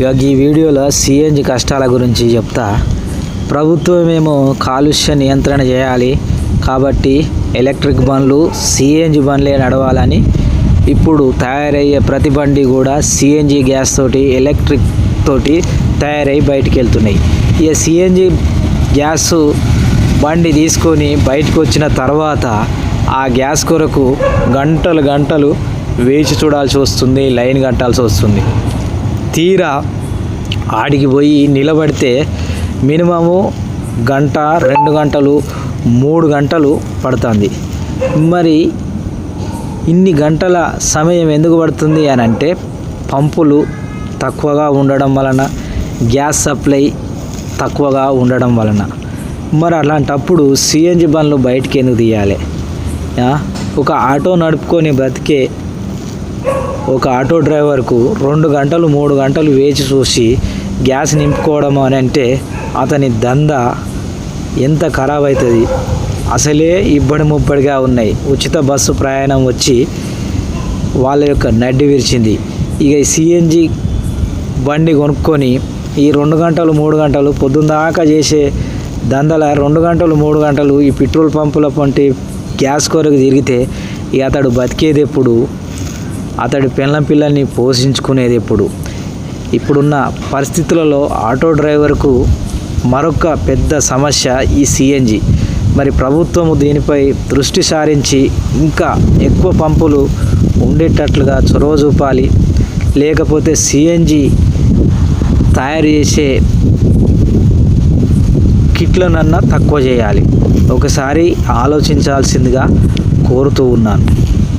ఇక ఈ వీడియోలో సిఎన్జి కష్టాల గురించి చెప్తా. ప్రభుత్వమేమో కాలుష్య నియంత్రణ చేయాలి. కాబట్టి ఎలక్ట్రిక్ బండ్లు సిఎన్జి బండ్లే నడవాలని ఇప్పుడు తయారయ్యే ప్రతి బండి కూడా సిఎన్జి గ్యాస్ తోటి ఎలక్ట్రిక్ తోటి తయారై బయటికి వెళ్తున్నాయి ఇక సిఎన్జి గ్యాస్ బండి తీసుకొని బయటకు వచ్చిన తర్వాత ఆ గ్యాస్ కొరకు గంటలు గంటలు వేచి చూడాల్సి వస్తుంది లైన్ కట్టాల్సి వస్తుంది. తీరా ఆడికి పోయి నిలబడితే మినిమము గంట రెండు గంటలు మూడు గంటలు పడుతుంది. మరి ఇన్ని గంటల సమయం ఎందుకు పడుతుంది అని అంటే పంపులు తక్కువగా ఉండడం వలన గ్యాస్ సప్లై తక్కువగా ఉండడం వలన. మరి అలాంటప్పుడు సిఎన్జి బండ్లు బయటికి ఎందుకు తీయాలి? ఒక ఆటో నడుపుకొని బ్రతికే ఒక ఆటో డ్రైవర్కు రెండు గంటలు మూడు గంటలు వేచి చూసి గ్యాస్ నింపుకోవడం అని అంటే అతని దందా ఎంత ఖరాబ్ అవుతుంది అసలే ఇబ్బడి ముబ్బడిగా ఉన్నాయి. ఉచిత బస్సు ప్రయాణం వచ్చి వాళ్ళ యొక్క నడ్డి విరిచింది. ఇక సిఎన్జి బండి కొనుక్కొని ఈ రెండు గంటలు మూడు గంటలు పొద్దున్న దాకా చేసే దందల రెండు గంటలు మూడు గంటలు ఈ పెట్రోల్ పంపుల వంటి గ్యాస్ కొరకు తిరిగితే ఇక అతడు బతికేది ఎప్పుడు? అతడి పిల్ల పిల్లల్ని పోషించుకునేది ఎప్పుడు? ఇప్పుడున్న పరిస్థితులలో ఆటో డ్రైవర్కు మరొక పెద్ద సమస్య ఈ సిఎన్జి మరి ప్రభుత్వము దీనిపై దృష్టి సారించి ఇంకా ఎక్కువ పంపులు ఉండేటట్లుగా చొరవ చూపాలి. లేకపోతే సిఎన్జి తయారు చేసే కిట్లనన్నా తక్కువ చేయాలి. ఒకసారి ఆలోచించాల్సిందిగా కోరుతూ ఉన్నాను.